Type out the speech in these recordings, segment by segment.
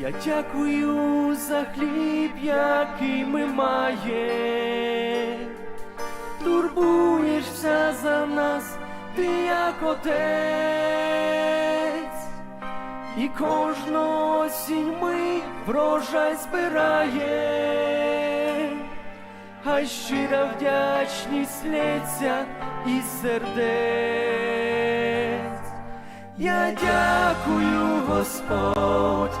Я дякую за хліб, який ми маємо. Турбуєшся за нас, ти як отець, і кожну осінь ми врожай збирає, а щира вдячність лється із сердець. Я дякую, Господь,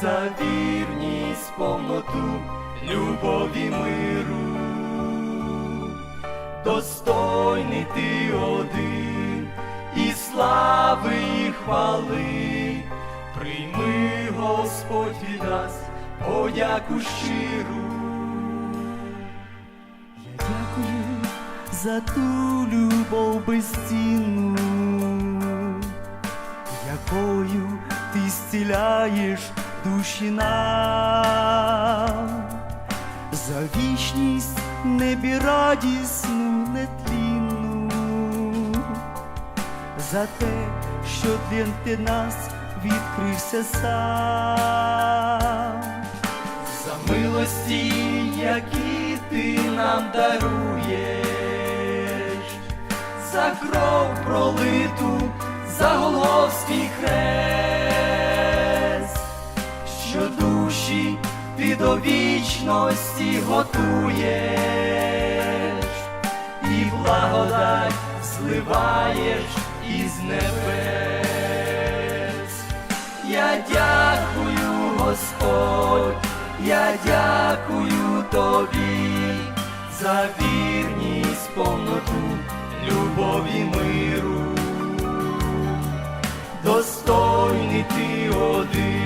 за вірність, повноту, любові миру. Достойний ти один і слави і хвали, прийми, Господь, від нас подяку щиру. Я дякую за ту любов безцінну, якою ти зціляєш душі нам, за вічність небі радісну, нетлінну, за те, що для ти нас відкрився сам. За милості, які ти нам даруєш, за кров пролиту, до вічності готуєш, і благодать зливаєш із небес. Я дякую, Господь, я дякую тобі за вірність, повноту, любові миру. Достойний ти один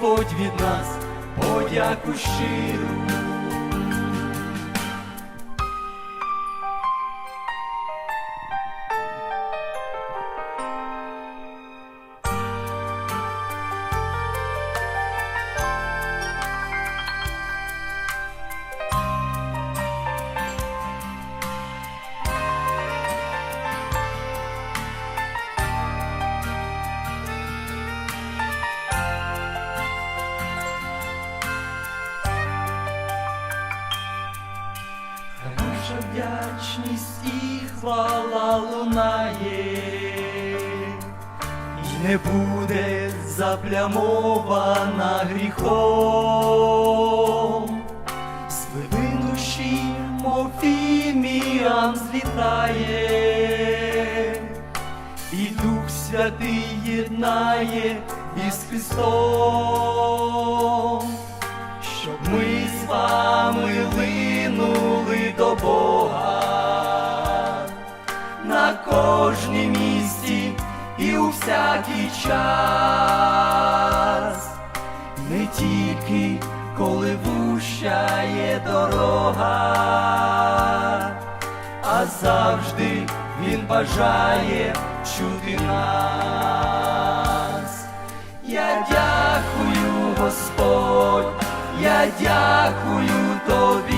Господь, від нас подяку щиру. Вдячність і хвала лунає, і не буде заплямована гріхом, з глибин душі, мов злітає, і Дух Святий єднає із Христом. Щоб ми з вами линули до Бога. На кожній місці і у всякий час, не тільки коли вущає дорога, а завжди він бажає чути нас. Я дякую, Господь, я дякую тобі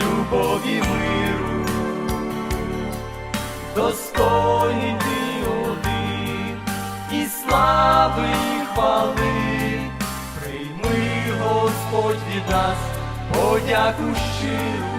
любові миру, достойний ти один, і слави, і хвали, прийми, Господь від нас, подяку щиру.